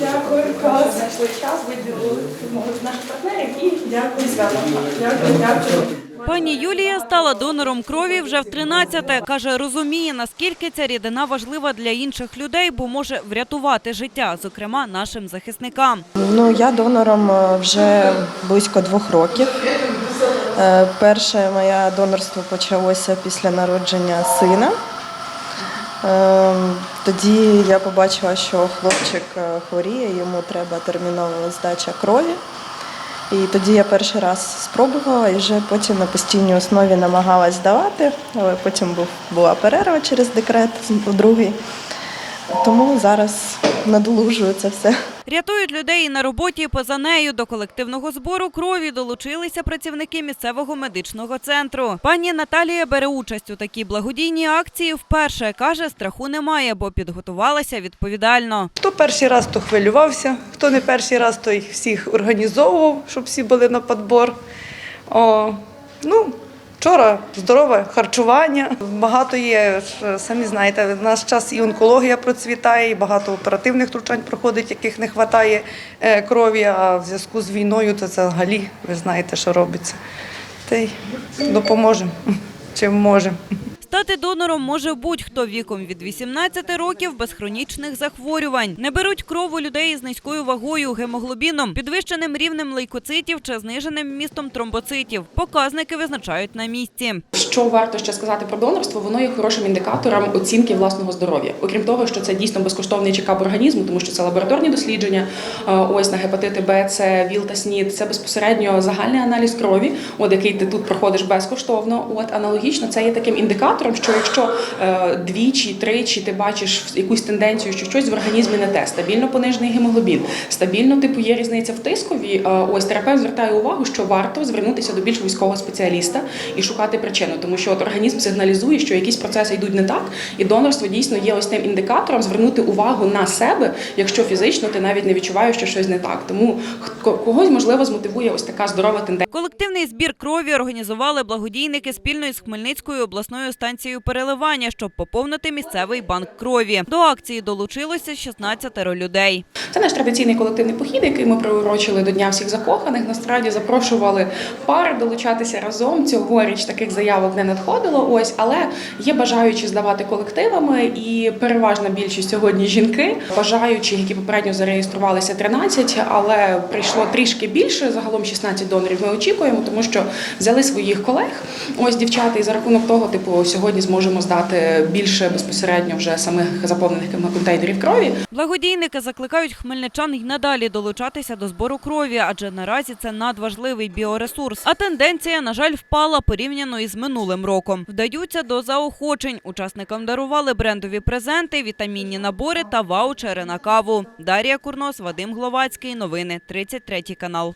Дякую, клас. Знайшли час, виділили наших партнерів і дякую свято. Дякую, дякую. Пані Юлія стала донором крові вже в 13-те. Каже, розуміє, наскільки ця рідина важлива для інших людей, бо може врятувати життя, зокрема нашим захисникам. Ну, я донором е, вже близько двох років. Е, Перше моє донорство почалося після народження сина. Е, Тоді я побачила, що хлопчик е, хворіє, йому треба термінова здача крові. І тоді я перший раз спробувала і вже потім на постійній основі намагалась здавати, але потім була перерва через декрет другий. Тому зараз надолужую це все. Рятують людей і на роботі і поза нею. До колективного збору крові долучилися працівники місцевого медичного центру. Пані Наталія бере участь у такій благодійній акції. Вперше каже, страху немає, бо підготувалася відповідально. Хто перший раз, то хвилювався, хто не перший раз, той всіх організовував, щоб всі були на подбор. О, ну, вчора здорове харчування. Багато є, самі знаєте, в наш час і онкологія процвітає, і багато оперативних втручань проходить, яких не вистачає е, крові, а в зв'язку з війною то це взагалі, ви знаєте, що робиться. Та й допоможемо, чим можемо. Стати донором може будь-хто віком від 18 років без хронічних захворювань. Не беруть кров у людей із низькою вагою, гемоглобіном, підвищеним рівнем лейкоцитів чи зниженим містом тромбоцитів. Показники визначають на місці. Що варто ще сказати про донорство? Воно є хорошим індикатором оцінки власного здоров'я. Окрім того, що це дійсно безкоштовний чекап організму, тому що це лабораторні дослідження. е, Ось на гепатити Б, С, ВІЛ та СНІД. Це безпосередньо загальний аналіз крові, от який ти тут проходиш безкоштовно. От аналогічно це є таким індикатором, що якщо е, двічі, тричі ти бачиш якусь тенденцію, що щось в організмі не те, стабільно понижений гемоглобін, стабільно типу є різниця в тискові. е, Ось терапевт звертає увагу, що варто звернутися до більш військового спеціаліста і шукати причину, тому що от організм сигналізує, що якісь процеси йдуть не так, і донорство дійсно є ось тим індикатором звернути увагу на себе, якщо фізично ти навіть не відчуваєш, що щось не так. Тому когось можливо змотивує ось така здорова тенденція. Колективний збір крові організували благодійники спільно із Хмельницькою обласною станцією переливання, щоб поповнити місцевий банк крові. До акції долучилося 16 людей. Це наш традиційний колективний похід, який ми приурочили до Дня всіх закоханих. Насправді запрошували пари долучатися разом. Цьогоріч таких заявок не надходило. Ось, але є бажаючі здавати колективами, і переважна більшість сьогодні жінки. Бажаючі, які попередньо зареєструвалися 13, але прийшло трішки більше. Загалом 16 донорів ми очікуємо, тому що взяли своїх колег. Ось дівчата, і за рахунок того, типу, сьогодні зможемо здати більше безпосередньо вже самих заповнених контейнерів крові. Благодійники закликають хмельничан й надалі долучатися до збору крові, адже наразі це надважливий біоресурс. А тенденція, на жаль, впала порівняно із минулим роком. Вдаються до заохочень. Учасникам дарували брендові презенти, вітамінні набори та ваучери на каву. Дар'я Курнос, Вадим Гловацький. Новини 33 канал.